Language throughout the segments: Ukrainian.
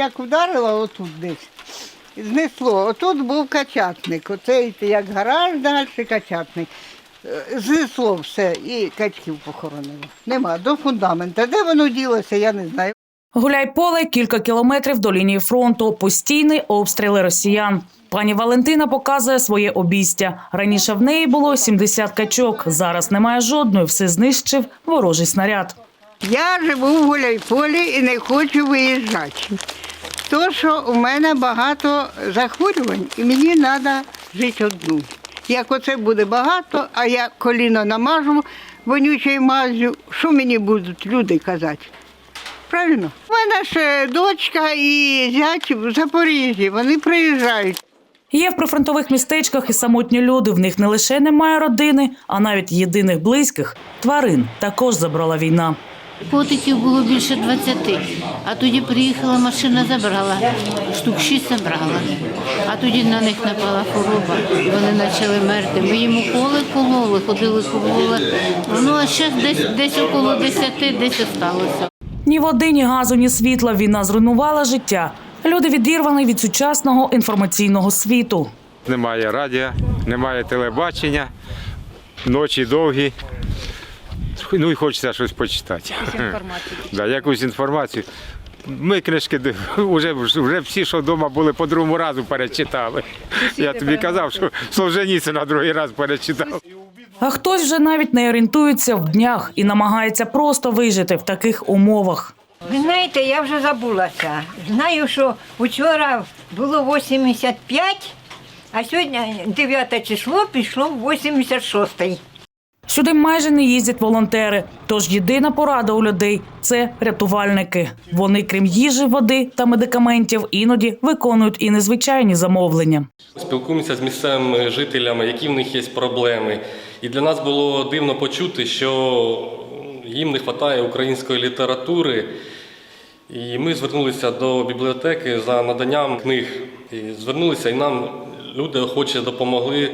як вдарило отут десь. Знесло. Отут був качатник. Оце як гараж далі качатник. Е, Знесло все і качків похоронило. Нема до фундамента. Де воно ділося, я не знаю. Гуляй поле кілька кілометрів до лінії фронту. Постійні обстріли росіян. Пані Валентина показує своє обійстя. Раніше в неї було 70 качок. Зараз немає жодної. Все знищив ворожий снаряд. Я живу в Гуляйполі і не хочу виїжджати. То, що у мене багато захворювань, і мені треба жити одну. Як оце буде багато, а я коліно намажу вонючою мазю, що мені будуть люди казати? Правильно? У мене ж дочка і зять в Запоріжжі, вони приїжджають. Є в прифронтових містечках і самотні люди. В них не лише немає родини, а навіть єдиних близьких тварин також забрала війна. Котиків було більше 20, а тоді приїхала машина, забрала, штук 6 забрала. А тоді на них напала хвороба, вони почали мерти. Ми їм уколи кололи, ходили кололи. Ну а ще десь, десь около 10, десь осталося. Ні води, ні газу, ні світла. Війна зруйнувала життя. Люди відірвані від сучасного інформаційного світу. Немає радіо, немає телебачення, ночі довгі. Ну і хочеться щось почитати. Да, якусь інформацію. Ми книжки вже, вже всі, що вдома були, по другому разу перечитали. Я тобі казав, що Солженіцина другий раз перечитав. А хтось вже навіть не орієнтується в днях і намагається просто вижити в таких умовах. Ви знаєте, я вже забулася. Знаю, що вчора було 85, а сьогодні 9 число пішло в 86. Сюди майже не їздять волонтери. Тож єдина порада у людей це рятувальники. Вони, крім їжі, води та медикаментів, іноді виконують і незвичайні замовлення. Спілкуємося з місцевими жителями, які в них є проблеми. І для нас було дивно почути, що їм не вистачає української літератури. І ми звернулися до бібліотеки за наданням книг. І звернулися, і нам люди охоче допомогли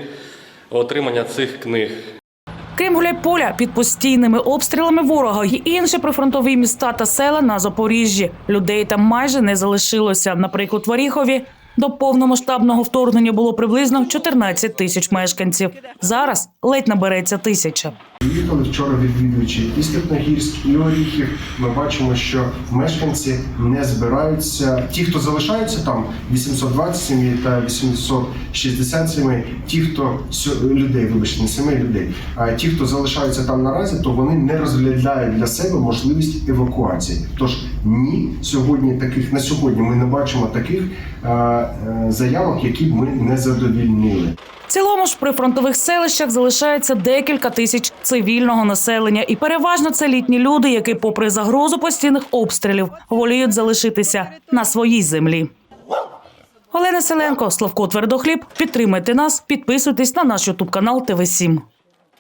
в отриманні цих книг. Крім Гуляйполя, під постійними обстрілами ворога є інші прифронтові міста та села на Запоріжжі. Людей там майже не залишилося. Наприклад, в Оріхові до повномасштабного вторгнення було приблизно 14 тисяч мешканців. Зараз ледь набереться тисяча. Приїхали вчора відвідувачі і Степногірськ, і Оріхів. Ми бачимо, що мешканці не збираються. Ті, хто залишаються там, 820 сімей та 860 сімей, ті, хто людей, вибачте, не сімей людей. А ті, хто залишаються там наразі, то вони не розглядають для себе можливість евакуації. Тож ні, сьогодні таких на сьогодні ми не бачимо таких е, е, заявок, які б ми не задовільнили. В цілому ж при фронтових селищах залишається декілька тисяч цивільного населення, і переважно це літні люди, які, попри загрозу постійних обстрілів, воліють залишитися на своїй землі. Олена Селенко, Славко Твердохліб. Підтримайте нас, підписуйтесь на наш ютуб канал ТВ 7